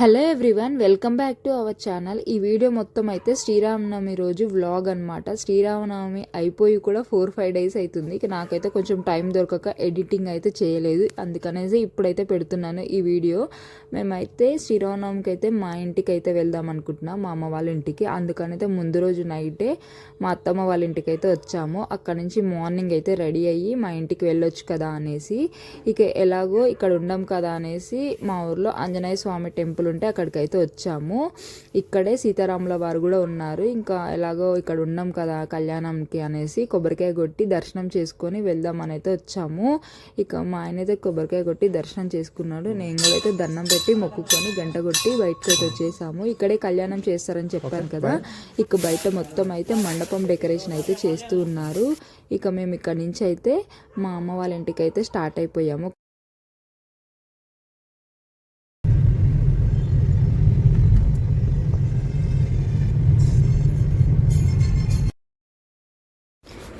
Hello everyone welcome back to our channel. ఈ video మొత్తం అయితే శ్రీరామనవమి రోజు వ్లాగ్ అనమాట శ్రీరామనవమి అయిపోయి కూడా ఫోర్ ఫైవ్ డేస్ అవుతుంది ఇక నాకైతే కొంచెం టైం దొరకక ఎడిటింగ్ అయితే చేయలేదు. అందుకనేసి ఇప్పుడైతే పెడుతున్నాను ఈ వీడియో. మేమైతే శ్రీరామనవమికి అయితే మా ఇంటికి అయితే వెళ్దాం అనుకుంటున్నాం. మా అమ్మ వాళ్ళ ఇంటికి. అందుకనైతే ముందు రోజు నైటే మా అత్తమ్మ వాళ్ళ ఇంటికి అయితే వచ్చాము. అక్కడ నుంచి మార్నింగ్ అయితే రెడీ అయ్యి మా ఇంటికి వెళ్ళొచ్చు కదా అనేసి ఇక ఎలాగో ఇక్కడ ఉండం కదా అనేసి మా ఊర్లో ఆంజనేయ స్వామి టెంపుల్ ఉంటే అక్కడికి అయితే వచ్చాము. ఇక్కడే సీతారాముల వారు కూడా ఉన్నారు. ఇంకా ఎలాగో ఇక్కడ ఉన్నాం కదా కళ్యాణంకి అనేసి కొబ్బరికాయ కొట్టి దర్శనం చేసుకొని వెళ్దాం అని అయితే వచ్చాము. ఇక మా ఆయన అయితే కొబ్బరికాయ కొట్టి దర్శనం చేసుకున్నాడు. నేను కూడా అయితే దండం పెట్టి మొక్కుకొని గంట కొట్టి బయటకు అయితే వచ్చేసాము. ఇక్కడే కళ్యాణం చేస్తారని చెప్పాను కదా. ఇక బయట మొత్తం అయితే మండపం డెకరేషన్ అయితే చేస్తూ ఉన్నారు. ఇక మేము ఇక్కడ నుంచి అయితే మా అమ్మ వాళ్ళ ఇంటికి అయితే స్టార్ట్ అయిపోయాము.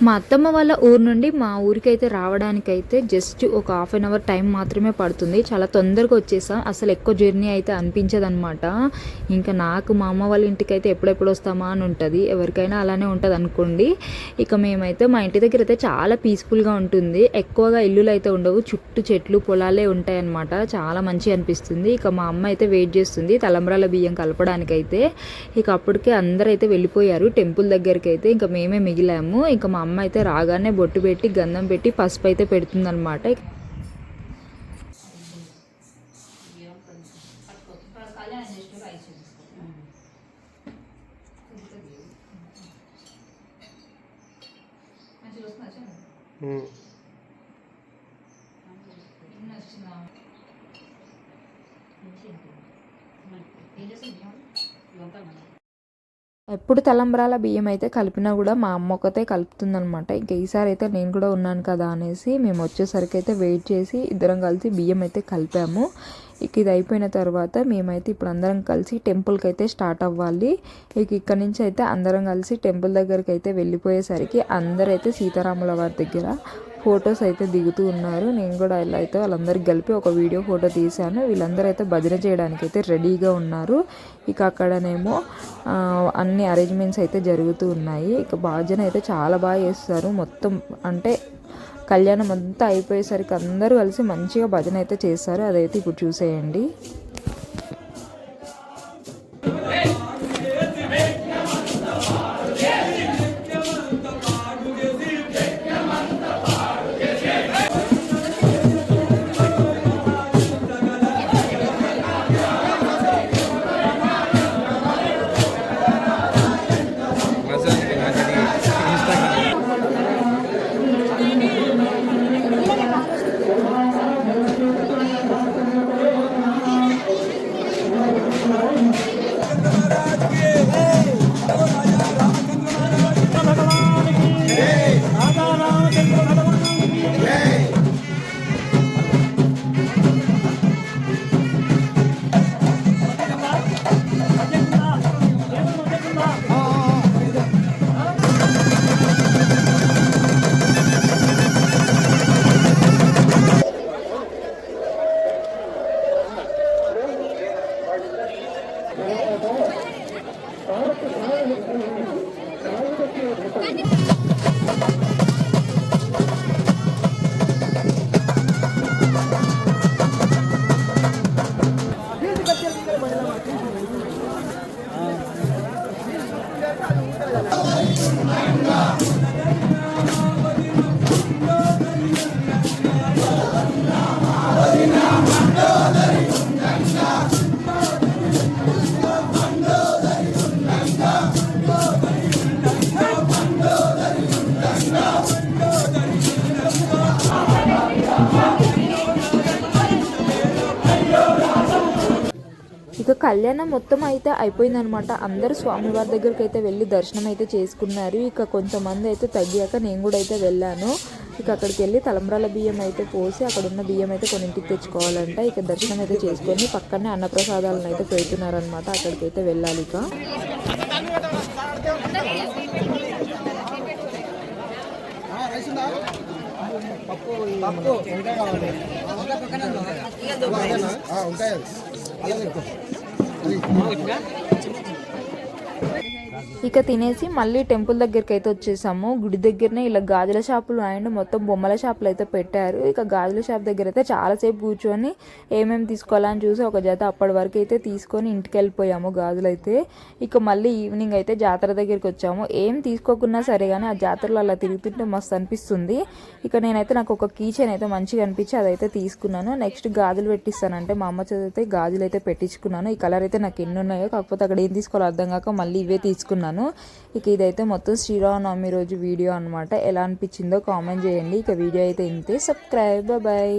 మా అత్తమ్మ వాళ్ళ ఊరు నుండి మా ఊరికైతే రావడానికైతే జస్ట్ ఒక హాఫ్ అన్ అవర్ టైం మాత్రమే పడుతుంది. చాలా తొందరగా వచ్చేసాం. అసలు ఎక్కువ జర్నీ అయితే అనిపించదు అనమాట ఇంకా నాకు మా అమ్మ వాళ్ళ ఇంటికి అయితే ఎప్పుడెప్పుడు వస్తామా అని ఉంటుంది. ఎవరికైనా అలానే ఉంటుంది అనుకోండి. ఇక మేమైతే మా ఇంటి దగ్గర అయితే చాలా పీస్ఫుల్గా ఉంటుంది. ఎక్కువగా ఇల్లులు అయితే ఉండవు. చుట్టూ చెట్లు పొలాలే ఉంటాయి అనమాట చాలా మంచి అనిపిస్తుంది. ఇక మా అమ్మ అయితే వెయిట్ చేస్తుంది. తలంబ్రాల బియ్యం కలపడానికైతే. ఇక అప్పటికే అందరైతే వెళ్ళిపోయారు. టెంపుల్ దగ్గరికి అయితే ఇంకా మేమే మిగిలాము. ఇంకా మా అమ్మ అయితే రాగానే బొట్టు పెట్టి గంధం పెట్టి పసుపు అయితే పెడుతుందన్నమాట ఎప్పుడు తలంబ్రాల బియ్యం అయితే కలిపినా కూడా మా అమ్మ ఒకతే కలుపుతుందనమాట ఇంకా ఈసారి అయితే నేను కూడా ఉన్నాను కదా అనేసి మేము వచ్చేసరికి అయితే వెయిట్ చేసి ఇద్దరం కలిసి బియ్యం అయితే కలిపాము. ఇక ఇది అయిపోయిన తర్వాత మేమైతే ఇప్పుడు అందరం కలిసి టెంపుల్కి అయితే స్టార్ట్ అవ్వాలి. ఇక ఇక్కడ నుంచి అయితే అందరం కలిసి టెంపుల్ దగ్గరికి అయితే వెళ్ళిపోయేసరికి అందరైతే సీతారాముల వారి దగ్గర ఫొటోస్ అయితే దిగుతూ ఉన్నారు. నేను కూడా ఇలా అయితే వాళ్ళందరికి కలిపి ఒక వీడియో ఫోటో తీశాను. వీళ్ళందరూ అయితే భజన చేయడానికి అయితే రెడీగా ఉన్నారు. ఇక అక్కడనేమో అన్ని అరేంజ్మెంట్స్ అయితే జరుగుతూ ఉన్నాయి. ఇక భజన అయితే చాలా బాగా చేస్తారు. మొత్తం అంటే కళ్యాణం అంతా అయిపోయేసరికి అందరూ కలిసి మంచిగా భజన అయితే చేస్తారు. అదైతే ఇప్పుడు చూసేయండి. Manga! ఇక కళ్యాణం మొత్తం అయితే అయిపోయిందనమాట. అందరూ స్వామివారి దగ్గరికి అయితే వెళ్ళి దర్శనం అయితే చేసుకున్నారు. ఇక కొంతమంది అయితే తగ్గాక నేను కూడా అయితే వెళ్ళాను. ఇక అక్కడికి వెళ్ళి తలంబ్రాల బియ్యం అయితే పోసి అక్కడ ఉన్న బియ్యం అయితే కొన్ని ఇంటికి తెచ్చుకోవాలంట. ఇక దర్శనం అయితే చేసుకొని పక్కనే అన్నప్రసాదాలను అయితే పెడుతున్నారనమాట. అక్కడికి అయితే వెళ్ళాలి ఇక. పప్పు పప్పు ఉంటాయి ఉంటాయి ఇక తినేసి మళ్ళీ టెంపుల్ దగ్గరికి అయితే వచ్చేసాము. గుడి దగ్గరనే ఇలా గాజుల షాపులు అండ్ మొత్తం బొమ్మల షాపులు అయితే పెట్టారు. ఇక గాజుల షాప్ దగ్గర అయితే చాలాసేపు కూర్చొని ఏమేమి తీసుకోవాలని చూసి ఒక జత అప్పటి వరకు అయితే తీసుకొని ఇంటికి వెళ్ళిపోయాము గాజులు అయితే. ఇక మళ్ళీ ఈవినింగ్ అయితే జాతర దగ్గరికి వచ్చాము. ఏం తీసుకోకున్నా సరే కానీ ఆ జాతరలో అలా తిరుగుతుంటే మస్తు అనిపిస్తుంది. ఇక నేనైతే నాకు ఒక కీ చైన్ అయితే మంచిగా అనిపించి అదైతే తీసుకున్నాను. నెక్స్ట్ గాజులు పెట్టిస్తానంటే మా అమ్మ చదివితే అయితే గాజులు అయితే పెట్టించుకున్నాను. ఈ కలర్ అయితే నాకు ఎన్ని ఉన్నాయో కాకపోతే అక్కడ ఏం తీసుకోవాలో అర్థం కాక మళ్ళీ ఇవే తీసుకున్నాను. ఇక ఇదైతే మొత్తం శ్రీరామనవమి రోజు వీడియో అనమాట ఎలా అనిపించిందో కామెంట్ చేయండి. ఇక వీడియో అయితే ఇంతే. సబ్స్క్రైబ్. బాయ్.